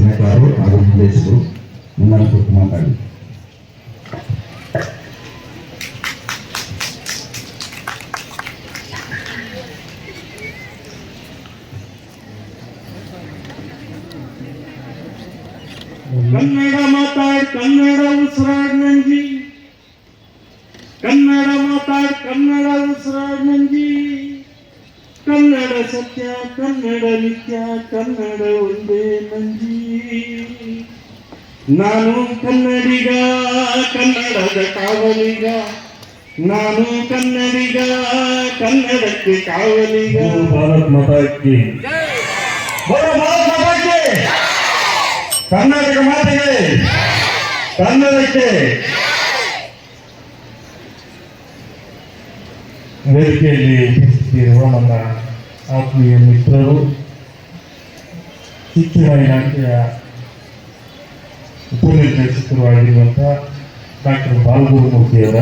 ಸಲಹೆಗಾರರು ಹಾಗೂ ನಿರ್ದೇಶಕರು ನಿಮ್ಮನ್ನು ಕುರಿತು ಮಾತಾಡಿ ಕನ್ನಡ ಮಾತಾಡ್ ಕನ್ನಡ ಉಸಿರಾಡ್ ನಂಜಿ ಕನ್ನಡ ಮಾತಾಡ್ ಕನ್ನಡ ಉಸಿರಾಡ್ ನಂಜಿ ಕನ್ನಡ ಸತ್ಯ ಕನ್ನಡ ನಿತ್ಯ ಕನ್ನಡ ಒಂದೇ ನಂಜಿ ನಾನು ಕನ್ನಡಿಗ ಕನ್ನಡದ ಕಾವಲಿಗ. ನಾನು ಕನ್ನಡಿಗ ಕನ್ನಡಕ್ಕೆ ಕಾವಲಿಗ. ಭಾರತ್ ಮಾತಾಕ್ಕೆ ಕರ್ನಾಟಕ ಮಾತೆಗೆ. ಕನ್ನಡಕ್ಕೆ. ವೇದಿಕೆಯಲ್ಲಿ ಉಪಸ್ಥಿತಿರುವ ನನ್ನ ಆತ್ಮೀಯ ಮಿತ್ರರು ಶಿಕ್ಷಣ ಇಲಾಖೆಯ ಉಪನಿರ್ದೇಶಕರು ಆಗಿರುವಂಥ ಡಾಕ್ಟರ್ ಬಾಲಗುರುಮೂರ್ತಿಯವರ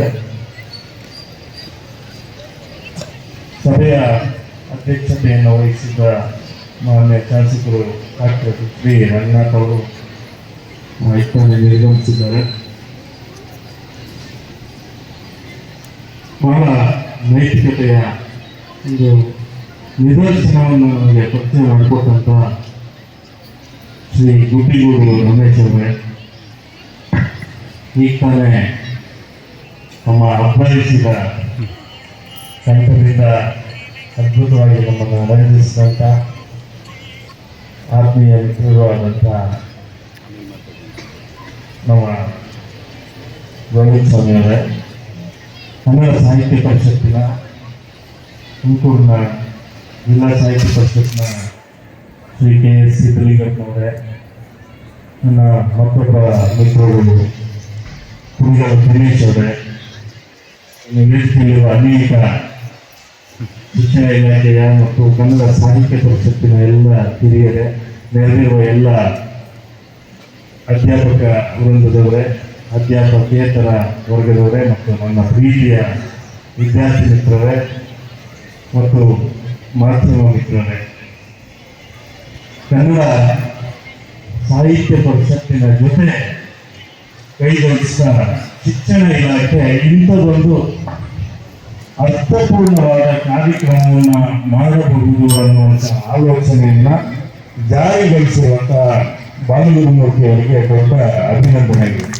ಸಭೆಯ ಅಧ್ಯಕ್ಷತೆಯನ್ನು ವಹಿಸಿದ್ದ ಮಾನ್ಯ ಶಾಸಕರು ಡಾಕ್ಟರ್ ಶ್ರೀ ರಂಗನಾಥ್ ಅವರು ಮಾಹಿತಿಯನ್ನು ನಿರ್ಗಮಿಸಿದ್ದಾರೆ. ಬಹಳ ನೈತಿಕತೆಯ ಒಂದು ನಿದರ್ಶನವನ್ನು ನಮಗೆ ಪರಿಚಯ ಮಾಡಿಕೊಟ್ಟಂತ ಶ್ರೀ ಗುಬ್ಬಿಗೂಡು ರಮೇಶ್ ಅವರೇ. ಈಗ ತಾನೇ ನಮ್ಮ ಅಭ್ಯರ್ಥಿಸಿದ ಸಂಘದಿಂದ ಅದ್ಭುತವಾಗಿ ನಮ್ಮನ್ನು ಅಲಂಕರಿಸಿದಂಥ ಆತ್ಮೀಯ ಮಿತ್ರರು ಆದಂಥ ನಮ್ಮ ಗೋವಿಂದ ಸ್ವಾಮಿ ಅವರೇ ಕನ್ನಡ ಸಾಹಿತ್ಯ ಪರಿಷತ್ತಿನ ತುಮಕೂರಿನ ಜಿಲ್ಲಾ ಸಾಹಿತ್ಯ ಪರಿಷತ್ನ ಶ್ರೀ ಕೆ ಎಸ್ ಸಿದ್ದಲಿಂಗಪ್ಪನವರೇ ನನ್ನ ಮತ್ತೊಬ್ಬ ಮಿತ್ರರು ಕುಂಜಲ ದಿನೇಶ್ ಅವರೇ. ಇರುವ ಅನೇಕ ಶಿಕ್ಷಣ ಇಲಾಖೆಯ ಮತ್ತು ಕನ್ನಡ ಸಾಹಿತ್ಯ ಪರಿಷತ್ತಿನ ಎಲ್ಲ ಹಿರಿಯರೇ, ನೆರೆದಿರುವ ಎಲ್ಲ ಅಧ್ಯಾಪಕ ವೃಂದದವರೇ, ಅಧ್ಯಾಪಕೇತರ ವರ್ಗದವರೇ ಮತ್ತು ನನ್ನ ಪ್ರೀತಿಯ ವಿದ್ಯಾರ್ಥಿ ಮಿತ್ರರೇ ಮತ್ತು ಮಿತ್ರರೇ, ಕನ್ನಡ ಸಾಹಿತ್ಯ ಪರಿಷತ್ತಿನ ಜೊತೆ ಕೈಗೊಳಿಸಿದ ಶಿಕ್ಷಣ ಇಲಾಖೆ ಇಂಥದೊಂದು ಅರ್ಥಪೂರ್ಣವಾದ ಕಾರ್ಯಕ್ರಮವನ್ನು ಮಾಡಬಹುದು ಅನ್ನುವಂಥ ಆಲೋಚನೆಯನ್ನ ಜಾರಿಗೊಳಿಸಿರುವಂಥ ಬಾಲಗುರುಮೂರ್ತಿ ಅವರಿಗೆ ದೊಡ್ಡ ಅಭಿನಂದನೆಗಳು.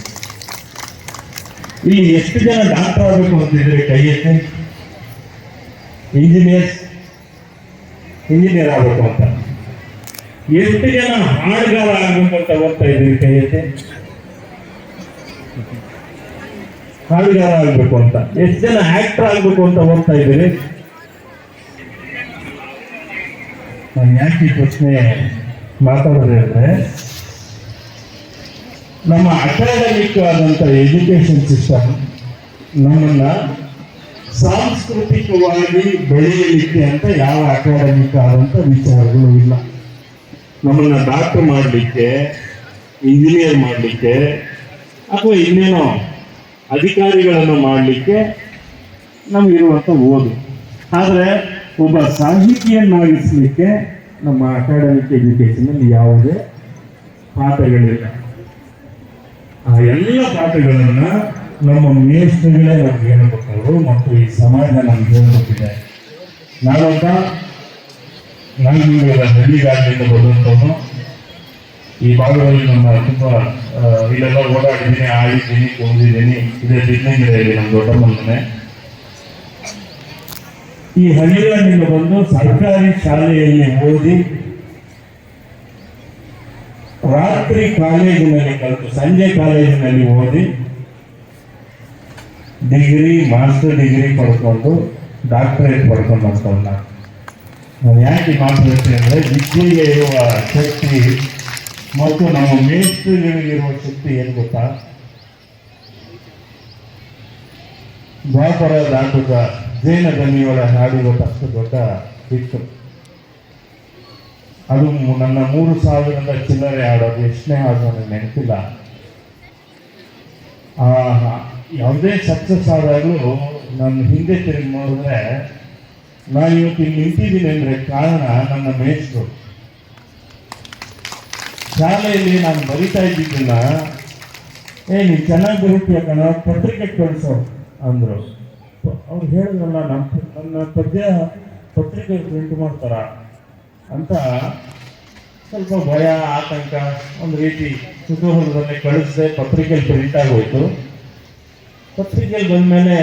ಇಲ್ಲಿ ಎಷ್ಟು ಜನ ಡಾಕ್ಟರ್ ಆಗಬೇಕು ಅಂತಿದ್ರೆ ಕೈ ಎತ್ತಿ ಇಂಜಿನಿಯರ್ಸ್ ಇಂಜಿನಿಯರ್ ಆಗಬೇಕು ಅಂತ. ಎಷ್ಟು ಜನ ಹಾಡುಗಾರ ಆಗಬೇಕು ಅಂತ ಓದ್ತಾ ಇದ್ದೀವಿ ಕೈ ಹಾಡುಗಾರ ಆಗಬೇಕು ಅಂತ. ಎಷ್ಟು ಜನ ಆಕ್ಟರ್ ಆಗಬೇಕು ಅಂತ ಓದ್ತಾ ಇದ್ದೀವಿ ನಾನು ಯಾಕೆ ಈ ಪ್ರಶ್ನೆ ನಮ್ಮ ಅಕಾಡೆಮಿಕ್ ಎಜುಕೇಶನ್ ಸಿಸ್ಟಮ್ ನಮ್ಮನ್ನ ಸಾಂಸ್ಕೃತಿಕವಾಗಿ ಬೆಳೆಯಲಿಕ್ಕೆ ಅಂತ ಯಾವ ಅಕಾಡೆಮಿಕ್ ಆದಂಥ ವಿಚಾರಗಳು ಇಲ್ಲ. ನಮ್ಮನ್ನ ಡಾಕ್ಟರ್ ಮಾಡಲಿಕ್ಕೆ ಇಂಜಿನಿಯರ್ ಮಾಡಲಿಕ್ಕೆ, ಅಥವಾ ಇನ್ನೇನೋ ಅಧಿಕಾರಿಗಳನ್ನು ಮಾಡಲಿಕ್ಕೆ ನಮಗಿರುವಂಥ ಓದು. ಆದರೆ ಒಬ್ಬ ಸಾಹಿತಿಯನ್ನಾಗಿಸಲಿಕ್ಕೆ ನಮ್ಮ ಅಕಾಡೆಮಿಕ್ ಎಜುಕೇಷನಲ್ಲಿ ಯಾವುದೇ ಪಾಠಗಳಿಲ್ಲ. ಆ ಎಲ್ಲ ಪಾಠಗಳನ್ನು ನಮ್ಮ ಮೇಷ್ಟ್ರುಗಳೇ ನಮ್ಗೆ ಹೇಳ್ಕೊಟ್ಟವರು ಮತ್ತು ಈ ಸಮಾಜ ನಮ್ಗೆ ಹೇಳ್ಕೊಟ್ಟಿದೆ ನಾನೊಬ್ಬ ನಾನು ಹಳ್ಳಿಗಾಡಿನಿಂದ ಬಂದಂಥವನು ಈ ಭಾಗದಲ್ಲಿ ನಮ್ಮ ತುಂಬ ಇಲ್ಲೆಲ್ಲ ಓಡಾಡಿದ್ದೀನಿ, ಆಡಿದ್ದೀನಿ, ಕುಂದಿದ್ದೀನಿ. ಇದೇ ಬಿದ್ದಂಗಿರೆಯಲ್ಲಿ ನಮ್ಮ ದೊಡ್ಡ ಮನೆ ಈ ಹಳ್ಳಿಗಳಿಂದ ಬಂದು ಸರ್ಕಾರಿ ಶಾಲೆಯಲ್ಲಿ ಓದಿ ರಾತ್ರಿ ಕಾಲೇಜಿನಲ್ಲಿ ಕಲಿತು ಸಂಜೆ ಕಾಲೇಜಿನಲ್ಲಿ ಓದಿ ಡಿಗ್ರಿ ಮಾಸ್ಟರ್ ಡಿಗ್ರಿ ಪಡ್ಕೊಂಡು ಡಾಕ್ಟರೇಟ್ ಪಡ್ಕೊಂಡು ನಾನು ಯಾಕೆ ಮಾತಾಡ್ತೀನಿ ಅಂದರೆ ವಿದ್ಯೆಗೆ ಇರುವ ಶಕ್ತಿ ಮತ್ತು ನಮ್ಮ ಮೇಸ್ತ್ರಿಗಳಿಗಿರುವ ಶಕ್ತಿ ಏನು ಗೊತ್ತಾ? ದ್ವಾಪರ ದಾಟದ ಜೈನ ದನಿಯೊಳ ಹಾಡಿರುವಷ್ಟು ದೊಡ್ಡ ಹಿಟ್ಟು ಅದು ನನ್ನ ಮೂರು ಸಾವಿರದ ಚಿಲ್ಲರೆ ಆಡೋದು ಎಷ್ಟನೇ ನನಗೆ ನೆನಪಿಲ್ಲ. ಆ ಯಾವುದೇ ಸಕ್ಸಸ್ ಆದಾಗಲೂ ನನ್ನ ಹಿಂದೆ ತಿರುಗಿ ನೋಡಿದ್ರೆ, ನಾನು ಇವತ್ತು ಇಲ್ಲಿ ನಿಂತಿದ್ದೀನಿ ಅಂದರೆ ಕಾರಣ ನನ್ನ ಮೇಷ್ಟ್ರು. ಶಾಲೆಯಲ್ಲಿ ನಾನು ಬರಿತಾ ಇದ್ದಿದ್ದನ್ನ ಏ ನೀವು ಚೆನ್ನಾಗಿ ಬರೀತೀಯ ಕಣ, ಪತ್ರಿಕೆ ಕಳಿಸೋ ಅಂದರು. ಅವ್ರು ಹೇಳಿದ್ರಲ್ಲ ನಮ್ಮ ನನ್ನ ಪದ್ಯ ಪತ್ರಿಕೆ ಪ್ರಿಂಟ್ ಮಾಡ್ತಾರ ಅಂತ ಸ್ವಲ್ಪ ಭಯ, ಆತಂಕ, ಒಂದು ರೀತಿ ಕುತೂಹಲದಲ್ಲಿ ಕಳಿಸಿದೆ ಪತ್ರಿಕೆಯಲ್ಲಿ ಪ್ರಿಂಟ್ ಆಗೋಯ್ತು. ಪತ್ರಿಕೆಯಲ್ಲಿ ಬಂದಮೇಲೆ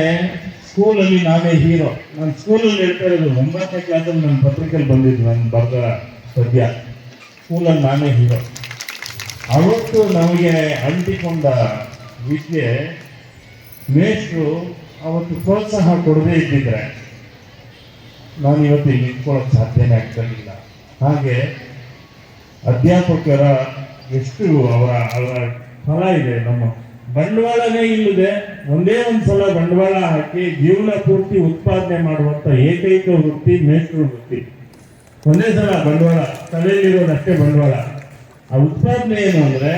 ಸ್ಕೂಲಲ್ಲಿ ನಾನೇ ಹೀರೋ ನಾನು ಸ್ಕೂಲಲ್ಲಿ ಹೇಳ್ತಾ ಇರೋದು ಒಂಬತ್ತನೇ ಕ್ಲಾಸಲ್ಲಿ ನನ್ನ ಪತ್ರಿಕೆಯಲ್ಲಿ ಬಂದಿದ್ದು ನಾನು ಬರೆದ ಪದ್ಯ ಸ್ಕೂಲಲ್ಲಿ ನಾನೇ ಹೀರೋ ಅವತ್ತು ನಮಗೆ ಅಂಟಿಕೊಂಡ ವಿದ್ಯೆ, ಮೇಷ್ಟ್ರು ಅವತ್ತು ಪ್ರೋತ್ಸಾಹ ಕೊಡದೇ ಇದ್ದಿದ್ರೆ ನಾನು ಇವತ್ತು ಇಲ್ಲಿ ನಿಂತ್ಕೊಳ್ಳೋಕೆ ಸಾಧ್ಯನೇ ಆಗ್ತಿರಲಿಲ್ಲ ಹಾಗೆ ಅಧ್ಯಾಪಕರ ಎಷ್ಟು ಅವರ ಅವರ ಫಲ ಇದೆ ನಮ್ಮ ಬಂಡವಾಳನೇ ಇಲ್ಲದೆ ಒಂದೇ ಒಂದು ಸಲ ಬಂಡವಾಳ ಹಾಕಿ ಜೀವನ ಪೂರ್ತಿ ಉತ್ಪಾದನೆ ಮಾಡುವಂತ ಏಕೈಕ ವೃತ್ತಿ ಮೇಷ್ಟ್ರ ವೃತ್ತಿ. ಒಂದೇ ಸಲ ಬಂಡವಾಳ ತಲೆಯಲ್ಲಿರೋದಷ್ಟೇ ಬಂಡವಾಳ. ಆ ಉತ್ಪಾದನೆ ಏನು ಅಂದ್ರೆ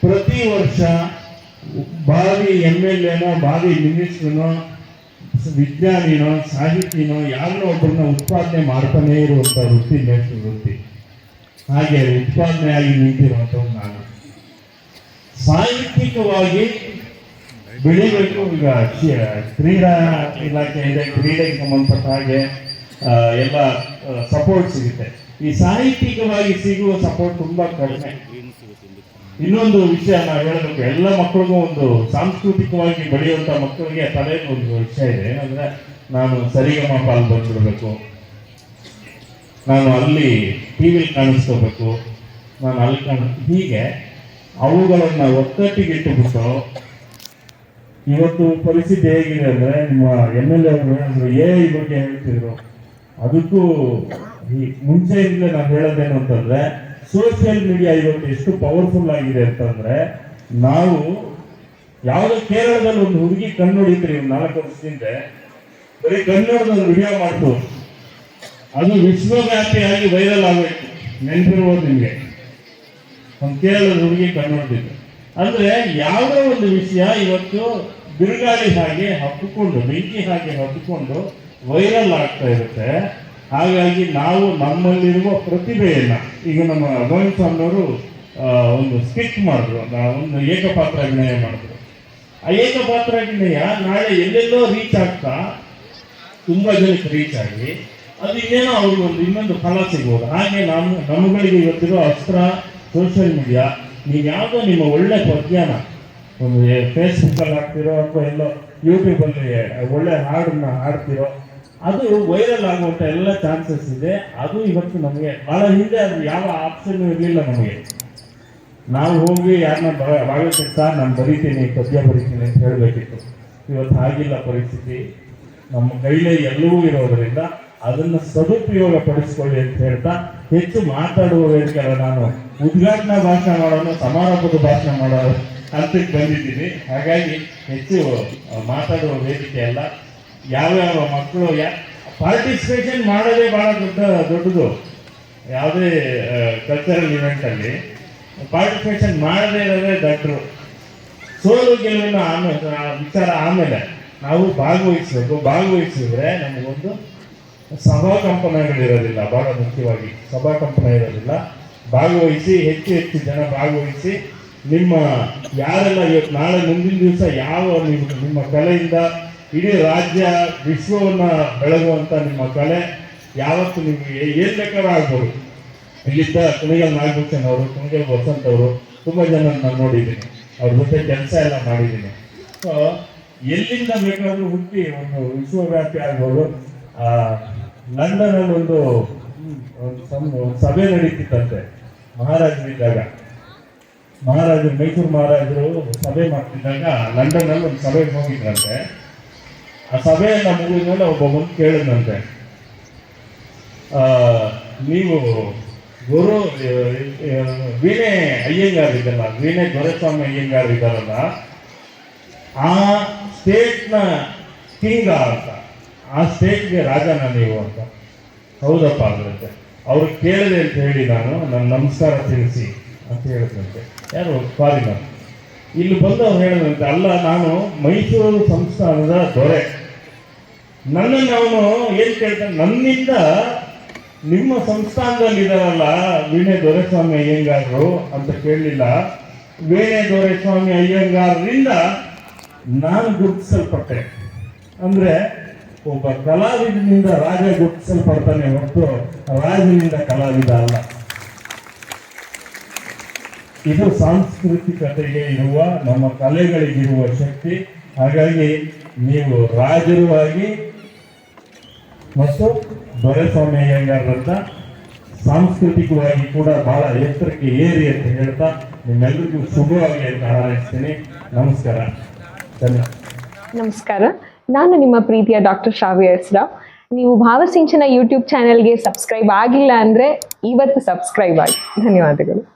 ಪ್ರತಿ ವರ್ಷ ಬಾವಿ ಎಂ ಎಲ್ ಎನೋ, ಬಾವಿ ಮಿನಿಸ್ಟ್ರನೋ, ವಿಜ್ಞಾನಿನೋ, ಸಾಹಿತಿನೋ, ಯಾರನ್ನೋ ಒಬ್ಬರನ್ನ ಉತ್ಪಾದನೆ ಮಾಡ್ತಾನೆ ಇರುವಂತ ವೃತ್ತಿ ಮೇಷ್ಟ್ರ ವೃತ್ತಿ. ಹಾಗೆ ಉತ್ಪಾದನೆ ಆಗಿ ನಿಂತಿರುವಂಥದ್ದು ನಾನು. ಸಾಹಿತ್ಯಿಕವಾಗಿ ಬೆಳಿಬೇಕು. ಈಗ ಕ್ರೀಡಾ ಇಲಾಖೆ ಇದೆ, ಕ್ರೀಡೆಗೆ ಸಂಬಂಧಪಟ್ಟ ಹಾಗೆ ಎಲ್ಲ ಸಪೋರ್ಟ್ ಸಿಗುತ್ತೆ. ಈ ಸಾಹಿತ್ಯಿಕವಾಗಿ ಸಿಗುವ ಸಪೋರ್ಟ್ ತುಂಬಾ ಕಡಿಮೆ. ಇನ್ನೊಂದು ವಿಷಯ ನಾವು ಹೇಳಬೇಕು. ಎಲ್ಲ ಮಕ್ಕಳಿಗೂ ಒಂದು ಸಾಂಸ್ಕೃತಿಕವಾಗಿ ಬೆಳೆಯುವಂತ ಮಕ್ಕಳಿಗೆ ತಲೆ ಒಂದು ವಿಷಯ ಇದೆ. ಏನಂದ್ರೆ, ನಾನು ಸರಿಗಮ ಪಾಲ್ ಬಂದ್ಬಿಡ್ಬೇಕು ನಾನು ಅಲ್ಲಿ ಟಿ ವಿಲಿ ಕಾಣಿಸ್ಕೋಬೇಕು. ನಾನು ಅಲ್ಲಿ ಕಾಣ, ಹೀಗೆ ಅವುಗಳನ್ನ ಒತ್ತಟ್ಟಿಗಿಟ್ಟುಬಿಟ್ಟು, ಇವತ್ತು ಪರಿಸ್ಥಿತಿ ಹೇಗಿದೆ ಅಂದ್ರೆ ನಿಮ್ಮ ಎಂ ಎಲ್ ಎ ಅವರು ಹೇಳಿದ್ರು ಎ ಬಗ್ಗೆ ಹೇಳ್ತಿದ್ರು. ಅದಕ್ಕೂ ಈ ಮುಂಚೆಯಿಂದಲೇ ನಾನು ಹೇಳೋದೇನು ಅಂತಂದ್ರೆ ಸೋಷಿಯಲ್ ಮೀಡಿಯಾ ಇವತ್ತು ಎಷ್ಟು ಪವರ್ಫುಲ್ ಆಗಿದೆ ಅಂತಂದ್ರೆ, ನಾವು ಯಾವುದೋ ಕೇರಳದಲ್ಲಿ ಒಂದು ಹುಡುಗಿ ಕಣ್ಣು ಹೊಡಿತ್ರಿ ನಾಲ್ಕು ವರ್ಷದಿಂದ ಬರೀ ಒಂದು ವಿಡಿಯೋ ಮಾಡ್ತು. ಅದು ವಿಶ್ವವ್ಯಾಪಿಯಾಗಿ ವೈರಲ್ ಆಗೋಯ್ತು. ನೆನಪಿರ್ಬೋದು ನಿಮಗೆ. ಒಂದು ಕೇರಳದ ಹುಡುಗಿ ಕಂಡುಕೊಂಡಿದ್ದೆ ಅಂದ್ರೆ ಯಾವುದೋ ಒಂದು ವಿಷಯ ಇವತ್ತು ಬಿರುಗಾಳಿ ಹಾಗೆ ಹಬ್ಬಿಕೊಂಡು, ಬೆಂಕಿ ಹಾಗೆ ಹಬ್ಬಿಕೊಂಡು ವೈರಲ್ ಆಗ್ತಾ ಇರುತ್ತೆ. ಹಾಗಾಗಿ ನಾವು ನಮ್ಮಲ್ಲಿರುವ ಪ್ರತಿಭೆಯನ್ನ, ಈಗ ನಮ್ಮ ಗೋವಿಂದ ಸ್ವಾಮಿಯವರು ಒಂದು ಸ್ಕಿಟ್ ಮಾಡಿದ್ರು ಒಂದು ಏಕಪಾತ್ರ ಅಭಿನಯ ಮಾಡಿದ್ರು. ಆ ಏಕಪಾತ್ರ ಅಭಿನಯ ನಾಳೆ ಎಲ್ಲೆಲ್ಲೋ ರೀಚ್ ಆಗ್ತಾ, ತುಂಬಾ ಜನಕ್ಕೆ ರೀಚ್ ಆಗಿ, ಅದು ಇನ್ನೇನೋ ಅವ್ರಿಗೆ ಒಂದು ಇನ್ನೊಂದು ಫಲ ಸಿಗ್ಬೋದು. ಹಾಗೆ ನಮ್ಮ, ನಮ್ಮಗಳಿಗೆ ಇವತ್ತಿರೋ ಅಸ್ತ್ರ ಸೋಷಿಯಲ್ ಮೀಡಿಯಾ ನೀವು ಯಾವುದೋ ನಿಮ್ಮ ಒಳ್ಳೆ ಪದ್ಯನ ಒಂದು ಫೇಸ್ಬುಕ್ಕಲ್ಲಿ ಹಾಕ್ತಿರೋ ಅಥವಾ ಎಲ್ಲೋ ಯೂಟ್ಯೂಬಲ್ಲಿ ಒಳ್ಳೆ ಹಾಡನ್ನ ಹಾಡ್ತಿರೋ, ಅದು ವೈರಲ್ ಆಗುವಂಥ ಎಲ್ಲ ಚಾನ್ಸಸ್ ಇದೆ. ಅದು ಇವತ್ತು ನಮಗೆ ಬಹಳ ಹಿಂದೆ ಅದು ಯಾವ ಆಪ್ಷನ್ ಇರಲಿಲ್ಲ ನಮಗೆ. ನಾವು ಹೋಗಿ ಯಾರನ್ನ ಬಾಗಿಲು ಸರ್, ನಾನು ಬರೀತೀನಿ, ಪದ್ಯ ಬರೀತೀನಿ ಅಂತ ಹೇಳಬೇಕಿತ್ತು. ಇವತ್ತು ಹಾಗಿಲ್ಲ ಪರಿಸ್ಥಿತಿ. ನಮ್ಮ ಕೈಲೇ ಎಲ್ಲವೂ ಇರೋದರಿಂದ ಅದನ್ನು ಸದುಪಯೋಗ ಪಡಿಸ್ಕೊಳ್ಳಿ ಅಂತ ಹೇಳ್ತಾ ಹೆಚ್ಚು ಮಾತಾಡುವ ವೇದಿಕೆ ಅಲ್ಲ ನಾನು. ಉದ್ಘಾಟನಾ ಭಾಷಣ ಮಾಡೋಣ ಸಮಾರಂಭದ ಭಾಷಣ ಮಾಡೋ ಅಂತಕ್ಕೆ ಬಂದಿದ್ದೀನಿ. ಹಾಗಾಗಿ ಹೆಚ್ಚು ಮಾತಾಡುವ ವೇದಿಕೆ ಅಲ್ಲ. ಯಾವ್ಯಾವ ಮಕ್ಕಳು, ಯಾ ಪಾರ್ಟಿಸಿಪೇಷನ್ ಮಾಡೋದೇ ಭಾಳ ದೊಡ್ಡ, ದೊಡ್ಡದು. ಯಾವುದೇ ಕಲ್ಚರಲ್ ಇವೆಂಟಲ್ಲಿ ಪಾರ್ಟಿಸಿಪೇಷನ್ ಮಾಡದೇ ಇರೋದೇ ದೊಡ್ಡರು ಸೋಲು ಗೆಲುವಿನ ಆಮೇಲೆ ವಿಚಾರ ಆಮೇಲೆ ನಾವು ಭಾಗವಹಿಸಬೇಕು. ಭಾಗವಹಿಸಿದ್ರೆ ನಮಗೊಂದು ಸಭಾ ಕಂಪನಗಳಿರೋದಿಲ್ಲ, ಬಹಳ ಮುಖ್ಯವಾಗಿ ಸಭಾ ಕಂಪನ ಇರೋದಿಲ್ಲ ಭಾಗವಹಿಸಿ, ಹೆಚ್ಚು ಹೆಚ್ಚು ಜನ ಭಾಗವಹಿಸಿ, ನಿಮ್ಮ ಯಾರೆಲ್ಲ ಇವತ್ತು ನಾಳೆ ಮುಂದಿನ ದಿವಸ ಯಾವ ನಿಮ್ಮ ನಿಮ್ಮ ಕಲೆಯಿಂದ ಇಡೀ ರಾಜ್ಯ, ವಿಶ್ವವನ್ನ ಬೆಳಗುವಂತ ನಿಮ್ಮ ಕಲೆ ಯಾವತ್ತು ನಿಮಗೆ ಏನ್ ಬೇಕಾದ್ರೂ ಆಗ್ಬೋದು. ಇಲ್ಲಿದ್ದ ಕುಣಿಗಲ್ ನಾಗಭೂಷಣ್ ಅವರು, ಕುಣಿಗಲ್ ವಸಂತ್ ಅವರು, ತುಂಬಾ ಜನ ನಾನು ನೋಡಿದ್ದೀನಿ. ಅವ್ರ ಜೊತೆ ಕೆಲಸ ಎಲ್ಲ ಮಾಡಿದ್ದೀನಿ. ಸೊ ಎಲ್ಲಿಂದ ಬೇಕಾದರೂ ಹುಟ್ಟಿ ಒಂದು ವಿಶ್ವವ್ಯಾಪಿ ಆಗ್ಬೋದು. ಲಂಡನ್ ಒಂದು ಸಭೆ ನಡೀತಿತ್ತಂತೆ, ಮಹಾರಾಜರಿದ್ದಾಗ. ಮಹಾರಾಜರು, ಮೈಸೂರು ಮಹಾರಾಜರು ಸಭೆ ಮಾಡ್ತಿದ್ದಾಗ ಲಂಡನ್ ಅಲ್ಲಿ ಒಂದು ಸಭೆಗೆ ಹೋಗಿದ್ರಂತೆ. ಆ ಸಭೆಯನ್ನು ಮುಗಿದ ಮೇಲೆ ಒಬ್ಬ ಬಂದು ಕೇಳಿದಂತೆ ನೀವು ಗುರು ವೀಣೆ ಅಯ್ಯಂಗಾರ್ ಇದ್ದಲ್ಲ ವೀಣೆ ದೊರೆಸ್ವಾಮಿ ಅಯ್ಯಂಗಾರ್ ಇದ್ದಾರಲ್ಲ, ಆ ಸ್ಟೇಟ್ನ ಕಿಂಗ ಅಂತ ಆ ಸ್ಟೇಟ್ಗೆ ರಾಜನ ನೀವು ಅಂತ. ಹೌದಪ್ಪ ಅಂದ್ರಂತೆ. ಅವ್ರು ಕೇಳಿದೆ ಅಂತ ಹೇಳಿ ನಾನು ನನ್ನ ನಮಸ್ಕಾರ ತಿಳಿಸಿ ಅಂತ ಹೇಳಿದಂತೆ ಯಾರು? ಫಾರಿನರ್ ಇಲ್ಲಿ ಬಂದವ್ರು ಹೇಳಿದಂತೆ ಅಲ್ಲ, ನಾನು ಮೈಸೂರು ಸಂಸ್ಥಾನದ ದೊರೆ. ನನ್ನನ್ನು ಅವನು ಏನು ಕೇಳ್ತಾನೆ? ನನ್ನಿಂದ ನಿಮ್ಮ ಸಂಸ್ಥಾನದಲ್ಲಿ ಇದಾರಲ್ಲ ವೀಣೆ ದೊರೆಸ್ವಾಮಿ ಅಯ್ಯಂಗಾರರು ಅಂತ ಕೇಳಲಿಲ್ಲ. ವೀಣೆ ದೊರೆಸ್ವಾಮಿ ಅಯ್ಯಂಗಾರರಿಂದ ನಾನು ಗುರುತಿಸಲ್ಪಟ್ಟೆ. ಅಂದ್ರೆ ಒಬ್ಬ ಕಲಾವಿದನಿಂದ ರಾಜ ಗುರುತಿಸಲ್ಪಡ್ತಾನೆ ಹೊರತು ರಾಜನಿಂದ ಕಲಾವಿದ ಅಲ್ಲ. ಇದು ಸಾಂಸ್ಕೃತಿಕತೆಗೆ ಇರುವ ನಮ್ಮ ಕಲೆಗಳಿಗಿರುವ ಶಕ್ತಿ. ಹಾಗಾಗಿ ನೀವು ರಾಜರು ಆಗಿ ಮತ್ತು ದೊರೆಸ್ವಾಮಿ ಅಯ್ಯಂಗಾರರಂತ ಸಾಂಸ್ಕೃತಿಕವಾಗಿ ಕೂಡ ಬಹಳ ಎತ್ತರಕ್ಕೆ ಏರಿ ಅಂತ ಹೇಳ್ತಾ ನಿಮ್ಮೆಲ್ಲರಿಗೂ ಶುಭವಾಗಿ ಅಂತ ಹಾರೈಸ್ತೀನಿ. ನಮಸ್ಕಾರ. ಧನ್ಯವಾದ ನಮಸ್ಕಾರ. ನಾನು ನಿಮ್ಮ ಪ್ರೀತಿಯ ಡಾಕ್ಟರ್ ಶ್ರಾವ್ಯ ಹೆಸ್ರಾವ್ ನೀವು ಭಾವಸಿಂಚನ ಯೂಟ್ಯೂಬ್ ಚಾನೆಲ್ಗೆ ಸಬ್ಸ್ಕ್ರೈಬ್ ಆಗಿಲ್ಲ ಅಂದರೆ ಇವತ್ತು ಸಬ್ಸ್ಕ್ರೈಬ್ ಆಗಿ. ಧನ್ಯವಾದಗಳು.